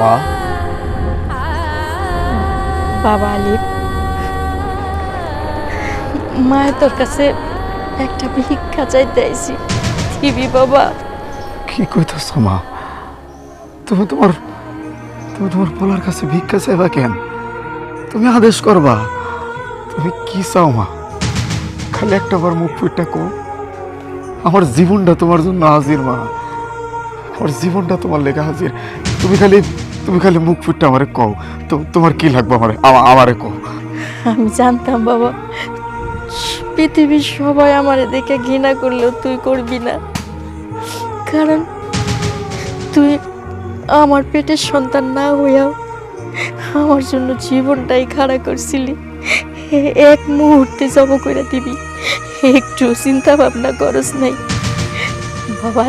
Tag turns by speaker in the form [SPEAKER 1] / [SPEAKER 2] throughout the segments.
[SPEAKER 1] মা।
[SPEAKER 2] বাবা আলিফ মায়ের তোর কাছে একটা ভিক্ষা চাইতে আইছি। দিবি বাবা।
[SPEAKER 1] কি কইতাছ মা? তুমি তোমার তুমি তোমার পোলার কাছে ভিক্ষা চাইবা কেন? তুমি আদেশ করবা। তুমি কি চাও মা? খালি একটা বার মুখ ফুটটা কো আমার জীবনটা তোমার জন্য হাজির মা। আমার জীবনটা তোমার লেখা হাজির। তুমি খালি তুমি খালি মুখ ফুটটা আমারে কও। তো তোমার কি লাগবে আমারে? আমা- আমারে কও।
[SPEAKER 2] আমি জানতাম বাবা, পৃথিবীর সবাই আমারে দেখে ঘৃণা করলেও তুই করবি না। কারণ তুই আমার পেটের সন্তান না হইয়াও আমার জন্য জীবনটাই খাড়া করছিলি। এক মুহূর্তে জব করে দিবি। একটু চিন্তা ভাবনা করস নাই। বাবা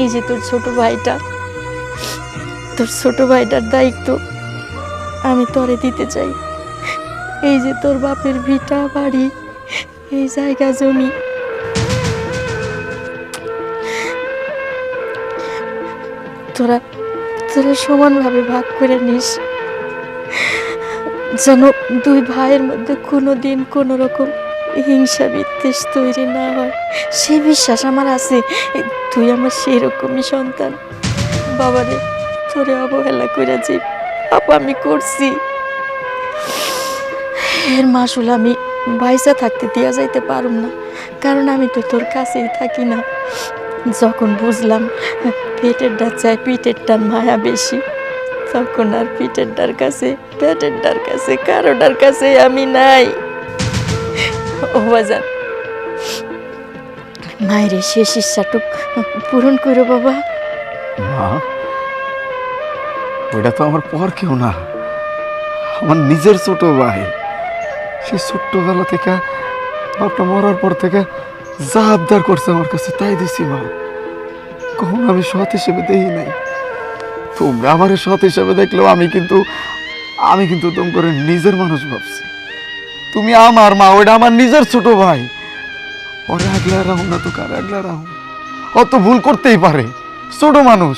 [SPEAKER 2] এই যে তোর ছোট ভাইটা, তোর ছোট ভাইটার দায়িত্ব আমি তরে দিতে চাই। এই যে তোর বাপের ভিটা বাড়ি, এই জায়গা জমি। তোরা তোরা সমানভাবে ভাগ করে নিস। যেন দুই ভাইয়ের মধ্যে কোনো দিন কোনো রকম হিংসা বিদ্বেষ তৈরি না হয়। সে বিশ্বাস আমার আছে। তুই আমার সেরকমই সন্তান। বাবারে, তোরে অবহেলা করে যে পাপ আমি করছি। এর মাসুল আমি বাইসা থাকতে দেওয়া যাইতে পারুম না, কারণ আমি তো তোর কাছেই থাকি না। যখন বুঝলাম পেটের ডার চাই পিঠের ডার মায়া বেশি, তখন আর পিঠের ডার কাছে, পেটের ডার কাছে কারোটার কাছে আমি নাই। ও মায়ের শেষ ইচ্ছাটুক পূরণ করো বাবা।
[SPEAKER 1] মা, ওইটা তো আমার পর কেউ না। আমার নিজের ছোট ভাই, সে ছোট্টবেলা থেকে, বাপটা মরার পর থেকে যা আবদার করছে আমার কাছে, তাই দিছি মা। কখনো আমি সৎ হিসেবে দেখি নাই। তোমরা আমার সৎ হিসেবে দেখলেও আমি কিন্তু আমি কিন্তু তোম করে নিজের মানুষ ভাবছি। তুমি আমার মা, ওইটা আমার নিজের ছোট ভাই। ওরে আগলা রাহু না তো কার আগলা রাহু? অত ভুল করতেই পারে। ছোট মানুষ,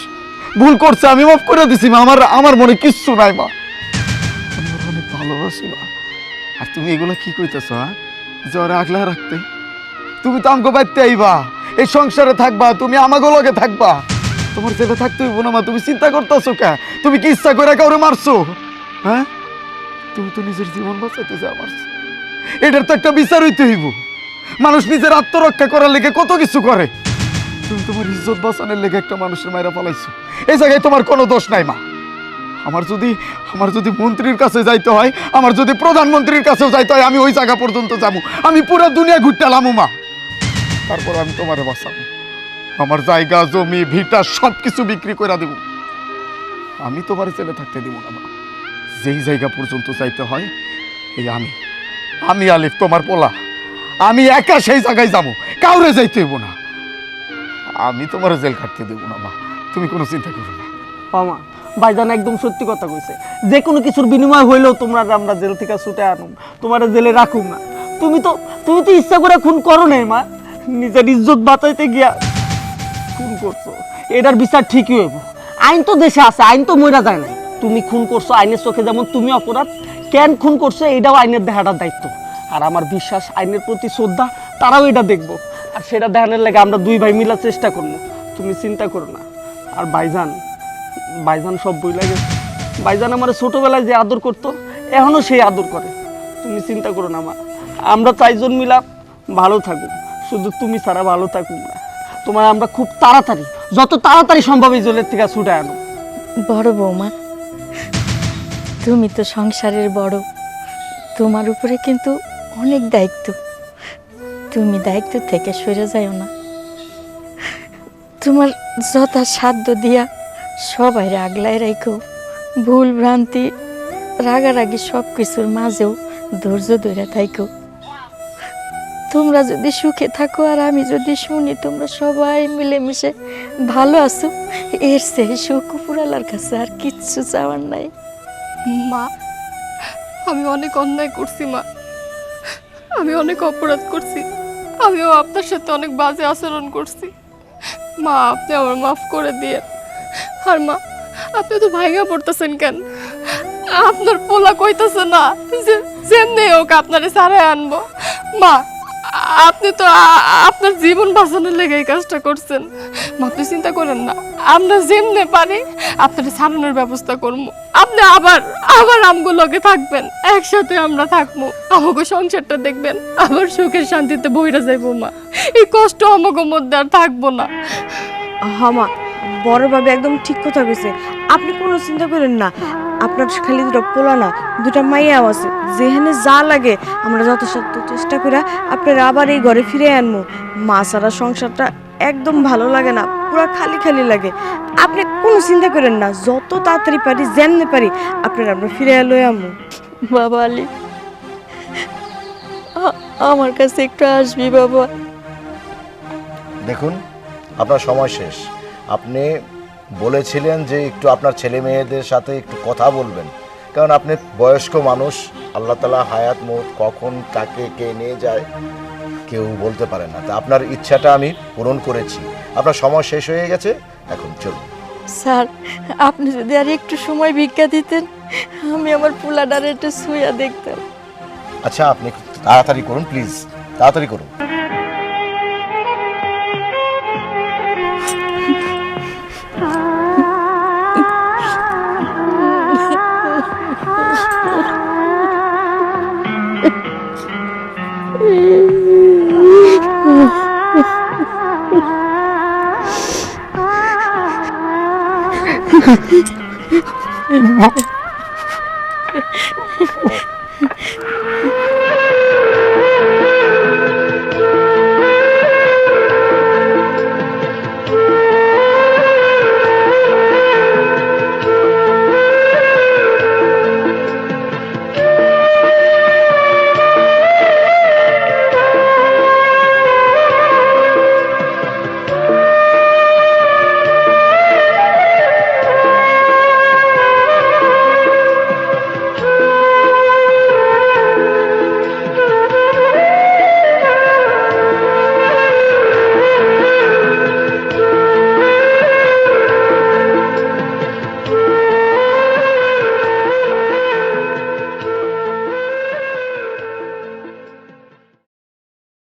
[SPEAKER 1] ভুল করছে, আমি মাফ করে দিছি মা, আমার আমার মনে কিচ্ছু নাই মা। আমি ওরে অনেক ভালোবাসি মা। আর তুমি এগুলো কি কইতেছ হ্যাঁ? যে ওরে আগলা রাখতে। তুমি তো আমাকে বাইতে আইবা, এই সংসারে থাকবা, তুমি আমাকে লগে থাকবা। তোমার ছেলে থাকতে হইব না মা, তুমি চিন্তা করতেছো কে? তুমি কি ইচ্ছা করে কাউরে মারছো? হ্যাঁ? তুমি তো নিজের জীবন বাঁচাতে যা মারছো এটার তো একটা বিচার হইতে হইব। মানুষ নিজের আত্মরক্ষা করার লেগে কত কিছু করে। তুমি তোমার ইজ্জত বাঁচানোর লেগে একটা মানুষের মায়েরা পালাইছো এই জায়গায় তোমার কোনো দোষ নাই, মা। আমার যদি আমার যদি মন্ত্রীর কাছে যাইতে হয়, আমার যদি প্রধানমন্ত্রীর কাছেও যাইতে হয়, আমি ওই জায়গা পর্যন্ত যাব। আমি পুরো দুনিয়া ঘুরতে এলামু মা। তারপর আমি তোমারে বাঁচাবো। আমার জায়গা, জমি, ভিটা সব কিছু বিক্রি করে দেব। আমি তোমার ছেলে থাকতে দিব না, মা। যেই জায়গা পর্যন্ত যাইতে হয়, এই আমি। আমি আলিফ, তোমার পোলা। আমি একা সেই জায়গায় যাব। কাউরে যাইতে হইব না। আমি তোমার জেল কাটতে দেবো না, মা। তুমি কোনো চিন্তা করো না।
[SPEAKER 3] মামা ভাইজান একদম সত্যি কথা কইছে। যে কোনো কিছুর বিনিময় হইলেও তোমরা আমরা জেল থেকে ছুটে আনুম। তোমার জেলে রাখুম না। তুমি তো তুমি তো ইচ্ছা করে খুন করো নাই, মা। নিজের ইজ্জত বাঁচাইতে গিয়া খুন করছ। এটার বিচার ঠিকই হইব। আইন তো দেশে আছে, আইন তো মইরা যায় নাই। তুমি খুন করছ, আইনের চোখে যেমন তুমি অপরাধ, কেন খুন করছ এটাও আইনের দেখাটার দায়িত্ব। আর আমার বিশ্বাস, আইনের প্রতি শ্রদ্ধা, তারাও এটা দেখব। আর সেটা দেখানোর লাগে আমরা দুই ভাই মিলার চেষ্টা করব। তুমি চিন্তা করো না। আর বাইজান বাইজান সব বই লাগে ভাইজান আমার ছোটবেলায় যে আদর করতো এখনও সেই আদর করে। তুমি চিন্তা করো না মা। আমরা চারজন মিলা ভালো থাকুক। শুধু তুমি ছাড়া ভালো থাকুক না। তোমার আমরা খুব তাড়াতাড়ি, যত তাড়াতাড়ি সম্ভব এই জলের থেকে ছুটে আনো
[SPEAKER 2] বড় বৌমা তুমি তো সংসারের বড়। তোমার উপরে কিন্তু অনেক দায়িত্ব। তুমি দায়িত্ব থেকে সরে যাও না। তোমার যথা সাধ্য দিয়া সবাই আগলায় রাখো ভুল ভ্রান্তি, রাগারাগি সব কিছুর মাঝেও ধৈর্য ধরে থাকো তোমরা যদি সুখে থাকো আর আমি যদি শুনি, তোমরা সবাই মিলেমিশে ভালো আছো, এর সেই সুখ উপরালার কাছে আর কিচ্ছু চাওয়ার নাই।
[SPEAKER 4] মা, আমি অনেক অন্যায় করছি, মা। আমি অনেক অপরাধ করছি। আমিও আপনার সাথে অনেক বাজে আচরণ করছি। মা, আপনি আমার মাফ করে দিয়ে। আর মা, আপনি তো ভাইগা পড়তেছেন কেন? আপনার পোলা কইতেছে না যে যেমনি হোক আপনারে সারায় আনব। মা, আপনি তো আপনার জীবন বাঁচানোর লেগে এই কাজটা করছেন। মা আপনি চিন্তা করেন না। আমরা যেমনে পারি আপনার সারানোর ব্যবস্থা করব। আপনি আবার আবার আমগো লগে থাকবেন। একসাথে আমরা থাকব। আমাকে সংসারটা দেখবেন। আবার সুখের শান্তিতে বইরা যাইবো মা। এই কষ্ট আমাকে মধ্যে আর থাকব না।
[SPEAKER 5] হামা বড়ভাবে একদম ঠিক কথা কইছে। আপনি কোনো চিন্তা করেন না। আপনার খালি দুটো পোলা না, দুটা মাইয়াও আছে। যেখানে যা লাগে আমরা যথাসাধ্য চেষ্টা করে আপনার আবার এই ঘরে ফিরে আনব মা সারা সংসারটা একদম ভালো লাগে না পুরো খালি খালি লাগে। আপনি কোনো চিন্তা করেন না যত তাড়াতাড়ি পারি যেমনি পারি আপনার আমরা ফিরে এলো আমু।
[SPEAKER 2] বাবা আলী আমার কাছে একটু আসবি বাবা।
[SPEAKER 6] দেখুন আপনার সময় শেষ। আপনি বলেছিলেন যে একটু আপনার ছেলে মেয়েদের সাথে একটু কথা বলবেন। কারণ আপনি বয়স্ক মানুষ আল্লাহ তালা হায়াত মত কখন কাকে কে নিয়ে যায় কেউ বলতে পারে না। তা আপনার ইচ্ছাটা আমি পূরণ করেছি। আপনার সময় শেষ হয়ে গেছে? এখন চলুন।
[SPEAKER 2] স্যার আপনি যদি আর একটু সময় ভিক্ষা দিতেন আমি আমার পোলাডারে একটু শুয়ে দেখতাম।
[SPEAKER 6] আচ্ছা আপনি একটু তাড়াতাড়ি করুন প্লিজ। তাড়াতাড়ি করুন। No.